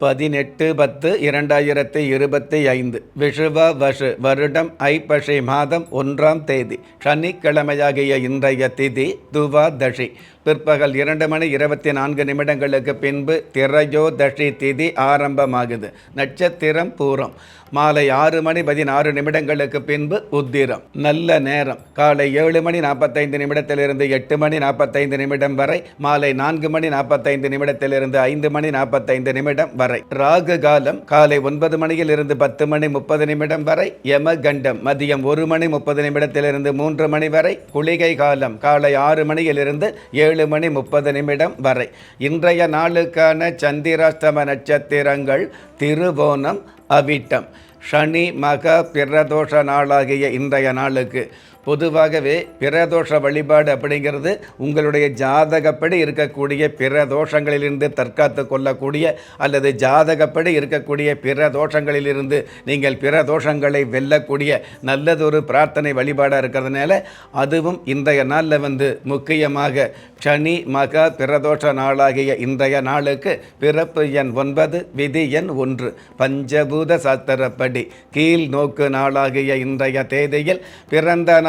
பதினெட்டு பத்து இரண்டாயிரத்தி இருபத்தி ஐந்து. விஷுவ வஷு வருடம் ஐப்பசி மாதம் ஒன்றாம் தேதி. சனிக்கிழமையாகிய இன்றைய திதி துவாதஷி பிற்பகல் இரண்டு மணி இருபத்தி நான்கு நிமிடங்களுக்கு பின்பு திரையோதஷி திதி ஆரம்பமாகுது. நட்சத்திரம் பூரம். மாலை ஆறு மணி பதினாறு நிமிடங்களுக்கு பின்பு உத்திரம். நல்ல நேரம். காலை ஏழு மணி நாற்பத்தைந்து நிமிடத்திலிருந்து எட்டு மணி நாற்பத்தைந்து நிமிடம் வரை மாலை நான்கு மணி நாற்பத்தைந்து நிமிடத்திலிருந்து ஐந்து மணி நாற்பத்தைந்து நிமிடம் வரை. ராகு காலம் காலை ஒன்பது மணியிலிருந்து பத்து மணி முப்பது நிமிடம் வரை யமகண்டம் மதியம் ஒரு மணி முப்பது நிமிடத்திலிருந்து மூன்று மணி வரை குளிகை காலம் காலை ஆறு மணியிலிருந்து ஏழு ஏழு மணி முப்பது நிமிடம் வரை. இன்றைய நாளுக்கான சந்திராஷ்டம நட்சத்திரங்கள் திருவோணம் அவிட்டம். சனி மக பிரதோஷ நாளாகிய இன்றைய நாளுக்கு பொதுவாகவே பிரதோஷ வழிபாடு அப்படிங்கிறது உங்களுடைய ஜாதகப்படி இருக்கக்கூடிய பிற தோஷங்களிலிருந்து தற்காத்து கொள்ளக்கூடிய அல்லது ஜாதகப்படி இருக்கக்கூடிய பிற தோஷங்களிலிருந்து நீங்கள் பிற தோஷங்களை வெல்லக்கூடிய நல்லதொரு பிரார்த்தனை வழிபாடாக இருக்கிறதுனால அதுவும் இன்றைய நாளில் வந்து முக்கியமாக சனி மக பிரதோஷ நாளாகிய இன்றைய நாளுக்கு பிறப்பு எண் ஒன்பது விதி எண் ஒன்று. பஞ்சபூத சாத்திரப்படி கீழ் நோக்கு நாளாகிய இன்றைய தேதியில் பிறந்த நாள்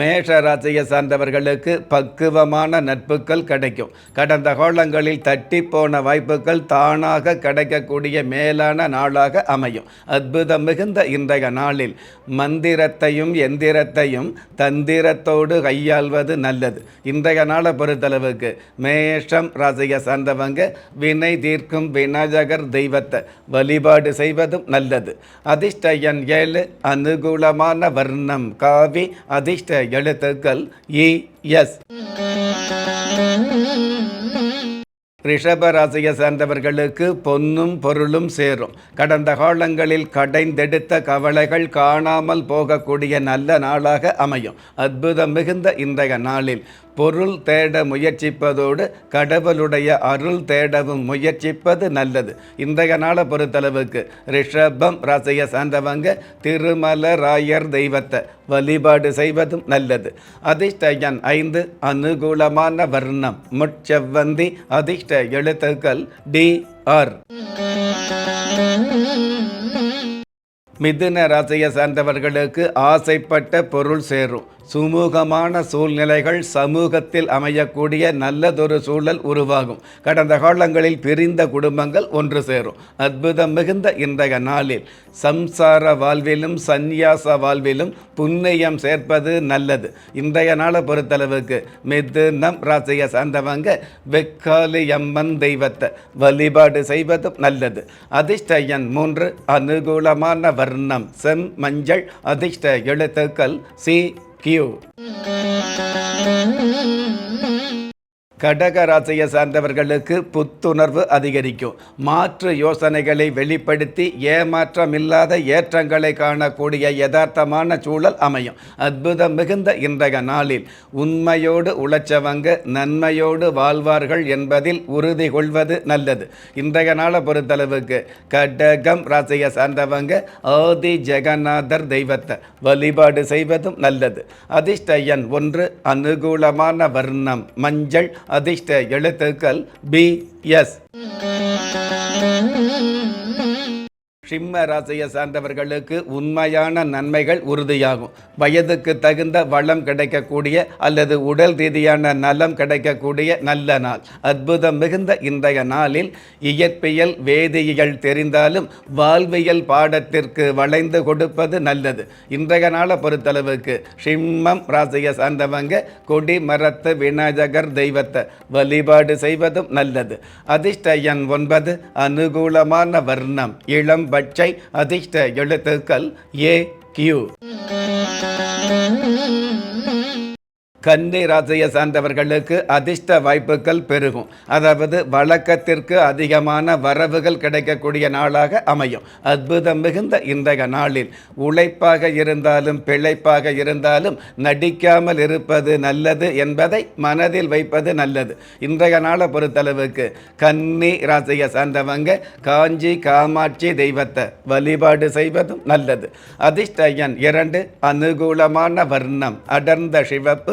மேஷ ராசியை சார்ந்தவர்களுக்கு பக்குவமான நட்புகள் கிடைக்கும். கடந்த காலங்களில் தட்டி போன வாய்ப்புகள் தானாக கிடைக்கக்கூடிய மேலான நாளாக அமையும். அற்புதம் மிகுந்த இன்றைய நாளில் மந்திரத்தையும் எந்திரத்தையும் தந்திரத்தோடு கையாள்வது நல்லது. இன்றைய நாளை பொறுத்தளவுக்கு மேஷம் ராசியை சார்ந்தவங்க வினை தீர்க்கும் விநாயகர் தெய்வத்தை வழிபாடு செய்வதும் நல்லது. அதிர்ஷ்ட எண் ஏழு அனுகூலமான வர்ணம் காவி அதிர்ஷ்ட எழுத்துக்கள் இ எஸ். ரிஷப ராசியை சார்ந்தவர்களுக்கு பொன்னும் பொருளும் சேரும். கடந்த காலங்களில் கடைந்தெடுத்த கவலைகள் காணாமல் போகக்கூடிய நல்ல நாளாக அமையும். அற்புதம் மிகுந்த இன்றைய நாளில். பொருள் தேட முயற்சிப்பதோடு கடவுளுடைய அருள் தேடவும் முயற்சிப்பது நல்லது. இன்றைய நாளை பொறுத்தளவுக்கு ரிஷபம் ராசியை சார்ந்தவங்க திருமல ராயர் தெய்வத்தை வழிபாடு செய்வதும் நல்லது. அதிர்ஷ்டயன் ஐந்து அனுகூலமான வர்ணம். முட்செவ்வந்தி அதிர்ஷ்ட எழுத்துக்கள் டி ஆர். மிதுன ராசியை சார்ந்தவர்களுக்கு ஆசைப்பட்ட பொருள் சேரும். சுமூகமான சூழ்நிலைகள் சமூகத்தில் அமையக்கூடிய நல்லதொரு சூழல் உருவாகும். கடந்த காலங்களில் பிரிந்த குடும்பங்கள் ஒன்று சேரும். அற்புதம் மிகுந்த இன்றைய நாளில் சம்சார வாழ்விலும் சந்நியாச வாழ்விலும் புண்ணியம் சேர்ப்பது நல்லது. இன்றைய நாளை பொறுத்தளவுக்கு மிதுனம் ராசியை சார்ந்தவங்க வெக்காலி அம்மன் தெய்வத்தை வழிபாடு செய்வதும் நல்லது. அதிர்ஷ்ட எண் மூன்று அனுகூலமான வர்ணம் செம் மஞ்சள் அதிர்ஷ்ட எழுத்துக்கள் சி கியூ கடக ராசியை சார்ந்தவர்களுக்கு புத்துணர்வு அதிகரிக்கும். மாற்று யோசனைகளை வெளிப்படுத்தி ஏமாற்றமில்லாத ஏற்றங்களை காணக்கூடிய யதார்த்தமான சூழல் அமையும். அற்புதம் மிகுந்த இன்றைய நாளில் உண்மையோடு உழைச்சவங்க நன்மையோடு வாழ்வார்கள் என்பதில் உறுதி கொள்வது நல்லது. இன்றைய நாளை பொறுத்தளவுக்கு கடகம் ராசியை சார்ந்தவங்க ஆதி ஜெகநாதர் தெய்வத்தை வழிபாடு செய்வதும் நல்லது. அதிர்ஷ்ட எண் ஒன்று அனுகூலமான வர்ணம் மஞ்சள் அதிர்ஷ்ட எழுத்துக்கள் பி எஸ் சிம்ம ராசியை சார்ந்தவர்களுக்கு உண்மையான நன்மைகள் உறுதியாகும். வயதுக்கு தகுந்த வளம் கிடைக்கக்கூடிய அல்லது உடல் ரீதியான நலம் கிடைக்கக்கூடிய நல்ல நாள். அற்புதம் மிகுந்த இன்றைய நாளில் இயற்பியல் வேதியியல் தெரிந்தாலும் வாழ்வியல் பாடத்திற்கு வளைந்து கொடுப்பது நல்லது. இன்றைய நாளை பொறுத்தளவுக்கு சிம்மம் ராசியை சார்ந்தவங்க கொடி மரத்து விநாயகர் தெய்வத்தை வழிபாடு செய்வதும் நல்லது. அதிர்ஷ்ட எண் ஒன்பது அனுகூலமான வர்ணம் இளம் பட்சை அதிர்ஷ்ட எழுத்துக்கள் ஏ கியூ கன்னி ராசியை சார்ந்தவர்களுக்கு அதிர்ஷ்ட வாய்ப்புகள் பெருகும். அதாவது வழக்கத்திற்கு அதிகமான வரவுகள் கிடைக்கக்கூடிய நாளாக அமையும். அற்புதம் மிகுந்த இன்றைய நாளில் உழைப்பாக இருந்தாலும் பிழைப்பாக இருந்தாலும் நடிக்காமல் இருப்பது நல்லது என்பதை மனதில் வைப்பது நல்லது. இன்றைய நாளை பொறுத்தளவுக்கு கன்னி ராசியை சார்ந்தவங்க காஞ்சி காமாட்சி தெய்வத்தை வழிபாடு செய்வதும் நல்லது. அதிர்ஷ்ட எண் இரண்டு அனுகூலமான வர்ணம் அடர்ந்த சிவப்பு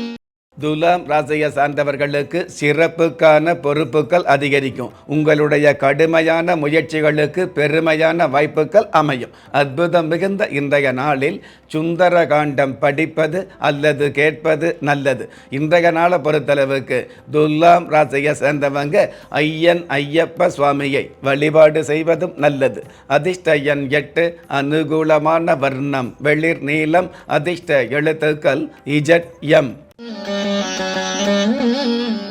துலாம் ராசியை சார்ந்தவர்களுக்கு சிறப்புக்கான பொறுப்புகள் அதிகரிக்கும். உங்களுடைய கடுமையான முயற்சிகளுக்கு பெருமையான வாய்ப்புகள் அமையும். அற்புதம் மிகுந்த இன்றைய நாளில் சுந்தர காண்டம் படிப்பது அல்லது கேட்பது நல்லது. இன்றைய நாளை பொறுத்தளவுக்கு துலாம் ராசியை சேர்ந்தவங்க ஐயன் ஐயப்ப சுவாமியை வழிபாடு செய்வதும் நல்லது. அதிர்ஷ்ட எண் எட்டு அனுகூலமான வர்ணம் வெளிர் நீளம் அதிர்ஷ்ட எழுத்துக்கள் இஜட் எம். Mm-hmm.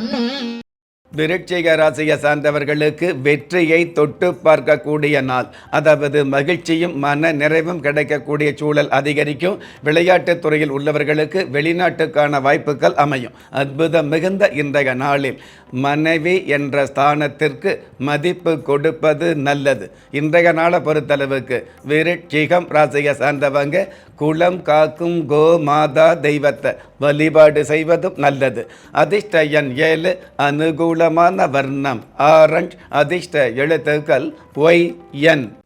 விருட்சிக ராசியை சார்ந்தவர்களுக்கு வெற்றியை தொட்டு பார்க்கக்கூடிய நாள். அதாவது மகிழ்ச்சியும் மன நிறைவும் கிடைக்கக்கூடிய சூழல் அதிகரிக்கும். விளையாட்டுத் துறையில் உள்ளவர்களுக்கு வெளிநாட்டுக்கான வாய்ப்புகள் அமையும். அற்புதம் மிகுந்த இன்றைய நாளில் மனைவி என்ற ஸ்தானத்திற்கு மதிப்பு கொடுப்பது நல்லது. இன்றைய நாளை பொறுத்தளவுக்கு விருட்சிகம் ராசியை சார்ந்தவங்க குலம் காக்கும் கோ மாதா தெய்வத்தை வழிபாடு செய்வதும் நல்லது. அதிர்ஷ்ட எண் ஏழு அனுகூலமான வர்ணம். ஆரஞ்ச் அதிர்ஷ்ட எழுத்துக்கள் ஒய் என்.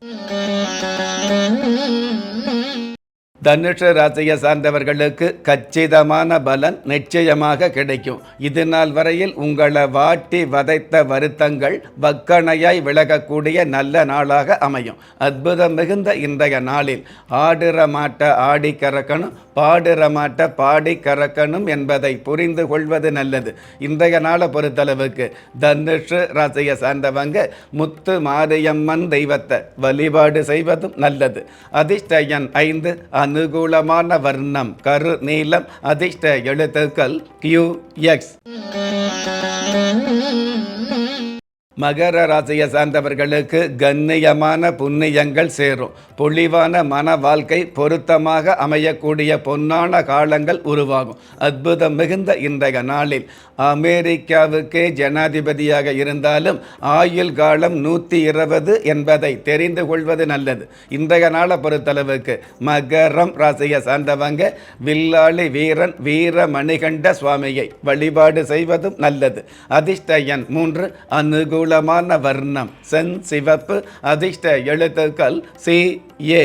தனுஷ ராசியை சார்ந்தவர்களுக்கு கச்சிதமான பலன் நிச்சயமாக கிடைக்கும். இது நாள் வரையில் உங்களை வாட்டி வதைத்த வருத்தங்கள் வக்கணையாய் விலகக்கூடிய நல்ல நாளாக அமையும். அற்புதம் மிகுந்த இன்றைய நாளில் ஆடுற மாட்ட ஆடி கறக்கணும் பாடுற மாட்ட பாடி கறக்கணும் என்பதை புரிந்து கொள்வது நல்லது. இன்றைய நாளை பொறுத்தளவுக்கு தனுஷு ராசியை சார்ந்தவங்க முத்து மாரியம்மன் தெய்வத்தை வழிபாடு செய்வதும் நல்லது. அதிர்ஷ்ட எண் ஐந்து அனுகூலமான வர்ணம் கரு நீலம் அதிர்ஷ்ட எழுத்துக்கள் கியூ எக்ஸ் மகர ராசியை சார்ந்தவர்களுக்கு கண்ணியமான புண்ணியங்கள் சேரும். பொழிவான மன வாழ்க்கை பொருத்தமாக அமையக்கூடிய பொன்னான காலங்கள் உருவாகும். அற்புதம் மிகுந்த இன்றைய நாளில். அமெரிக்காவுக்கே ஜனாதிபதியாக இருந்தாலும் ஆயுள் காலம் நூற்றி இருபது என்பதை தெரிந்து கொள்வது நல்லது. இன்றைய நாளை பொறுத்தளவுக்கு மகரம் ராசியை சார்ந்தவங்க வில்லாளி வீரன் வீர மணிகண்ட சுவாமியை வழிபாடு செய்வதும் நல்லது. அதிர்ஷ்ட எண் மூன்று அனுகூலமான வர்ணம். சென் சிவப்பு அதிர்ஷ்ட எழுத்துக்கள் சி ஏ.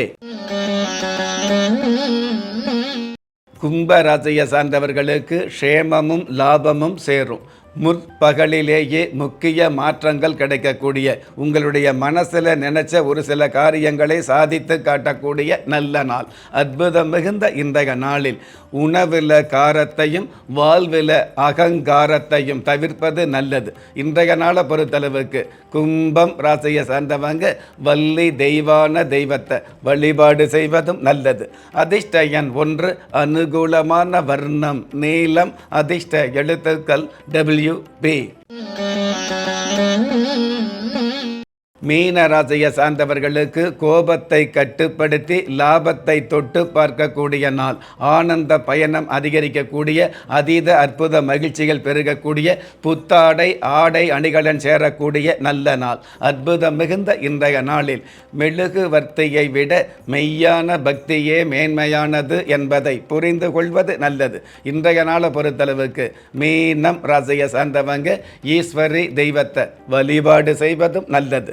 கும்ப ராசியை சார்ந்தவர்களுக்கு க்ஷேமமும் லாபமும் சேரும். முற்பகலிலேயே முக்கிய மாற்றங்கள் கிடைக்கக்கூடிய உங்களுடைய மனசில் நினைச்ச ஒரு சில காரியங்களை சாதித்து காட்டக்கூடிய நல்ல நாள். அற்புதம் மிகுந்த இன்றைய நாளில் உணவில் காரத்தையும் வாழ்வில் அகங்காரத்தையும் தவிர்ப்பது நல்லது. இன்றைய நாளை பொறுத்தளவுக்கு கும்பம் ராசியை சார்ந்தவங்க வள்ளி தெய்வான தெய்வத்தை வழிபாடு செய்வதும் நல்லது. அதிர்ஷ்ட எண் ஒன்று அனுகூலமான வர்ணம் நீளம் அதிர்ஷ்ட எழுத்துக்கள் டபிள்யூ பி மீன ராசியை சார்ந்தவர்களுக்கு கோபத்தை கட்டுப்படுத்தி லாபத்தை தொட்டு பார்க்கக்கூடிய நாள். ஆனந்த பயணம் அதிகரிக்கக்கூடிய அதீத அற்புத மகிழ்ச்சிகள் பெருகக்கூடிய புத்தாடை ஆடை அணிகலன் சேரக்கூடிய நல்ல நாள். அற்புதம் மிகுந்த இன்றைய நாளில் மெழுகு வர்த்தியை விட மெய்யான பக்தியே மேன்மையானது என்பதை புரிந்து கொள்வது நல்லது. இன்றைய நாளை பொறுத்தளவுக்கு மீனம் ராசியை சார்ந்தவங்க ஈஸ்வரி தெய்வத்தை வழிபாடு செய்வதும் நல்லது.